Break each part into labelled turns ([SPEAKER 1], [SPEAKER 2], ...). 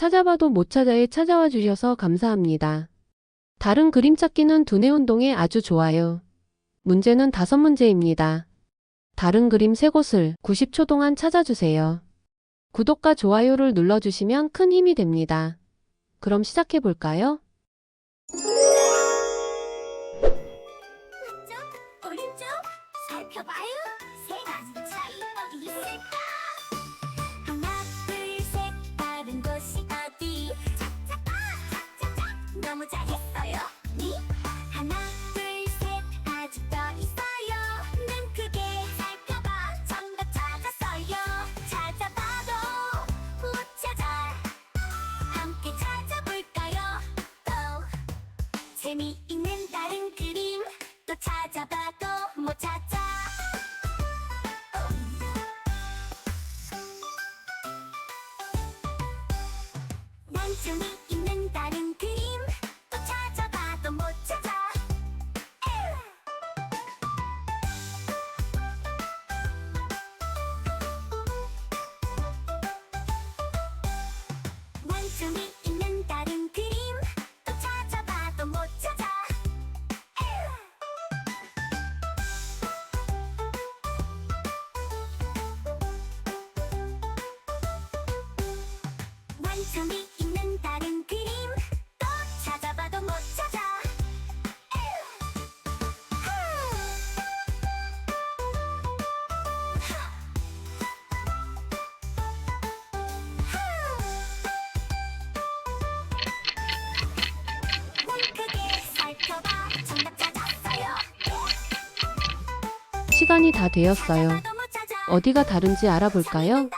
[SPEAKER 1] 찾아봐도 못 찾아에 찾아와 주셔서 감사합니다. 다른 그림 찾기는 두뇌 운동에 아주 좋아요. 문제는 다섯 문제입니다. 다른 그림 세 곳을 90초 동안 찾아주세요. 구독과 좋아요를 눌러주시면 큰 힘이 됩니다. 그럼 시작해볼까요?
[SPEAKER 2] 또 찾아봐.
[SPEAKER 1] 시간이 다 되었어요. 어디가 다른지 알아볼까요?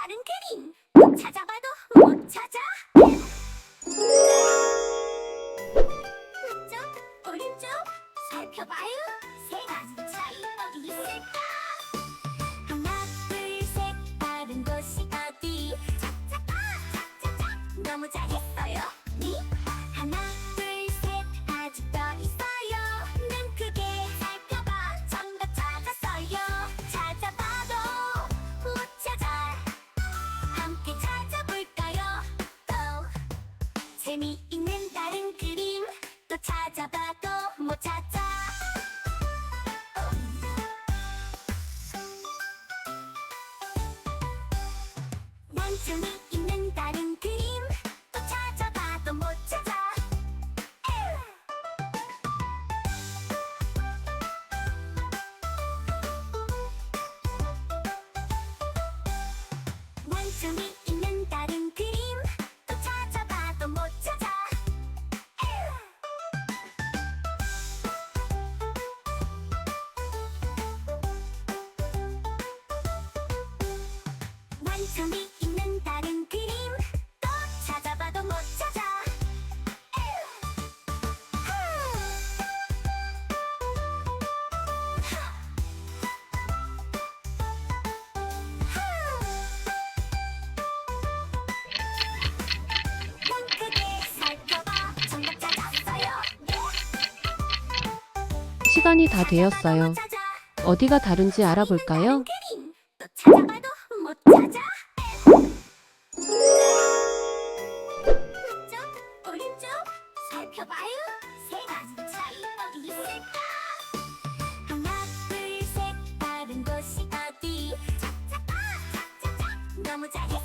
[SPEAKER 2] 너무 잘했어요. 니? 찾아봐도 못 찾아.
[SPEAKER 1] 시간이 다 되었어요. 어디가 다른지 알아볼까요?
[SPEAKER 2] 너무 잘해.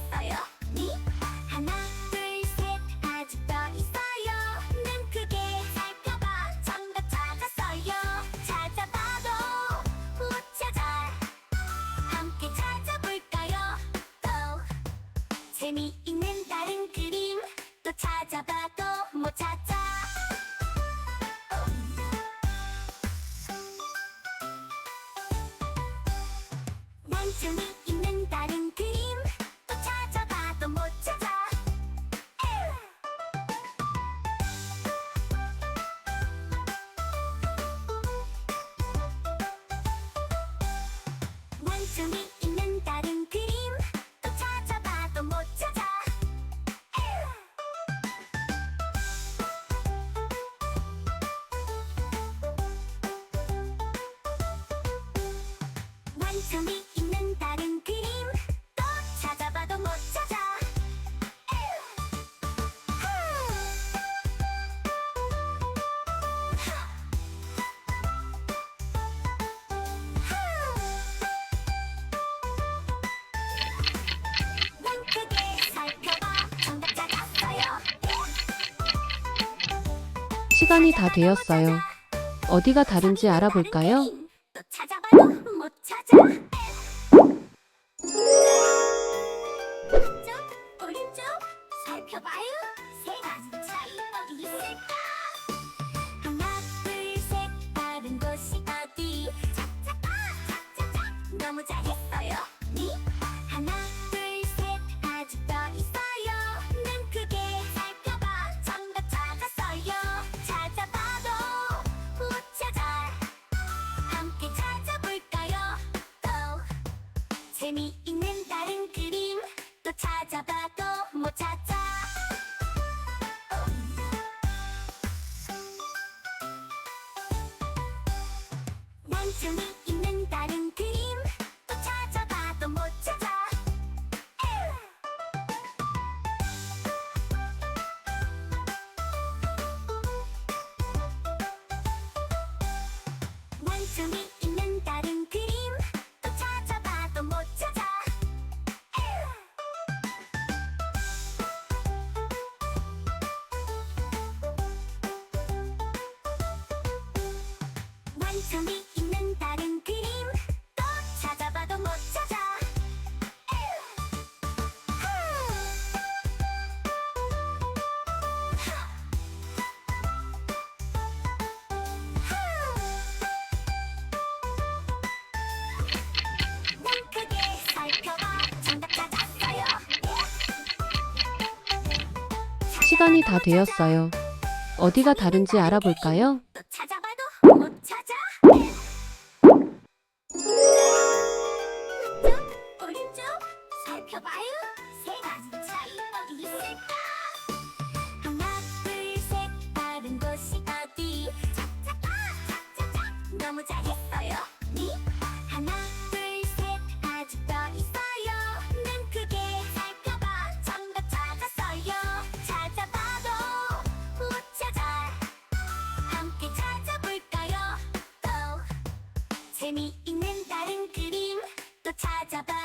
[SPEAKER 2] 재미있는 다른 그림 또 찾아봐도 못 찾아. 난재미
[SPEAKER 1] 시간이 다 되었어요. 어디가 다른지 알아볼까요?
[SPEAKER 2] 살펴봐요. 재미있는 다른 그림 또 찾아봐.
[SPEAKER 1] 시간이 다 되었어요. 어디가 다른지 알아볼까요?
[SPEAKER 2] 재미있는 다른 그림 또 찾아봐.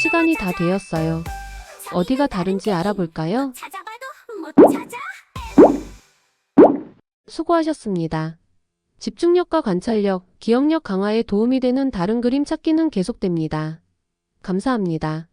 [SPEAKER 1] 시간이 다 되었어요. 어디가 다른지 알아볼까요? 수고하셨습니다. 집중력과 관찰력, 기억력 강화에 도움이 되는 다른 그림 찾기는 계속됩니다. 감사합니다.